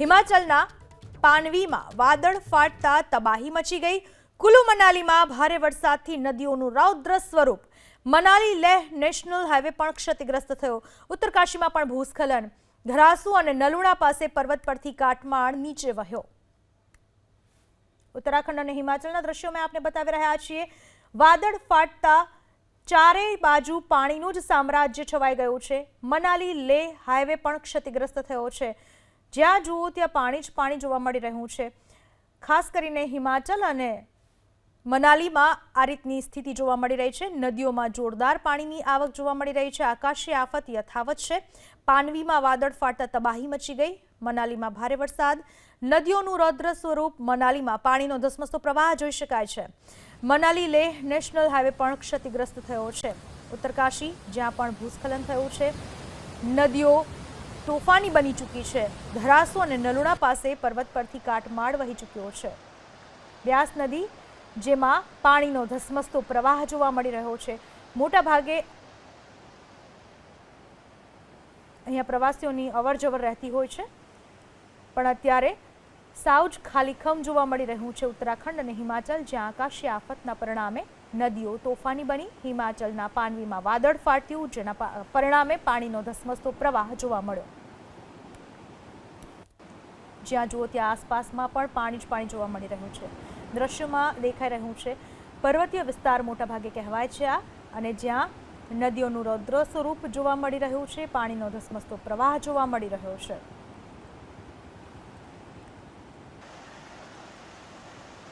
હિમાચલના પાનવીમાં વાદળ ફાટતા તબાહી મચી ગઈ. કુલુ મનાલીમાં ભારે વરસાદથી નદીઓનું રૌદ્ર સ્વરૂપ. મનાલી લેહ નેશનલ હાઈવે પણ ક્ષતિગ્રસ્ત થયો. ઉત્તરકાશીમાં પણ ભૂસ્ખલન. ધરાસુ અને નલુણા પાસે પર્વત પરથી કાટમાળ નીચે વહ્યો. ઉત્તરાખંડ અને હિમાચલના દ્રશ્યો મેં આપને બતાવી રહ્યા છીએ. વાદળ ફાટતા ચારેય બાજુ પાણીનું જ સામ્રાજ્ય છવાઈ ગયું છે. મનાલી લેહ હાઈવે પણ ક્ષતિગ્રસ્ત થયો છે. જ્યાં જુઓ ત્યાં પાણી જ પાણી જોવા મળી રહ્યું છે. ખાસ કરીને હિમાચલ અને મનાલીમાં આ રીતની સ્થિતિ જોવા મળી રહી છે. નદીઓમાં જોરદાર પાણીની આવક જોવા મળી રહી છે. આકાશી આફત યથાવત છે. પાનવીમાં વાદળ ફાટતા તબાહી મચી ગઈ. મનાલીમાં ભારે વરસાદ. નદીઓનું રૌદ્ર સ્વરૂપ મનાલીમાં પાણીનો ધસમસતો પ્રવાહ જોઈ શકાય છે. મનાલી લેહ નેશનલ હાઈવે પણ ક્ષતિગ્રસ્ત થયો છે. ઉત્તરકાશી જ્યાં પણ ભૂસ્ખલન થયું છે. નદીઓ તોફાની બની ચૂકી છે. ધરાસુ અને નલુણા પાસે પર્વત પરથી કાટમાળ વહી ચૂક્યો છે. વ્યાસ નદી, જેમાં પાણીનો ધસમસતો પ્રવાહ જોવા મળી રહ્યો છે. મોટા ભાગે અહીંયા પ્રવાસીઓની અવર જવર રહેતી હોય છે. પણ અત્યારે સાવ જ ખાલીખમ જોવા મળી રહ્યું છે ઉત્તરાખંડ અને હિમાચલ, જ્યાં આકાશી આફતના પરિણામે નદીઓ તોફાની બની. હિમાચલના પાનવીમાં વાદળ ફાટ્યું, જેના પરિણામે પાણીનો ધસમસતો પ્રવાહ જોવા મળ્યો. જ્યાં જુઓ ત્યાં આસપાસમાં પણ પાણી જ પાણી જોવા મળી રહ્યું છે. દ્રશ્યમાં દેખાઈ રહ્યું છે, પર્વતીય વિસ્તાર મોટાભાગે કહેવાય છે આ, અને જ્યાં નદીઓનું રૌદ્ર સ્વરૂપ જોવા મળી રહ્યું છે, પાણીનો ધસમસતો પ્રવાહ જોવા મળી રહ્યો છે.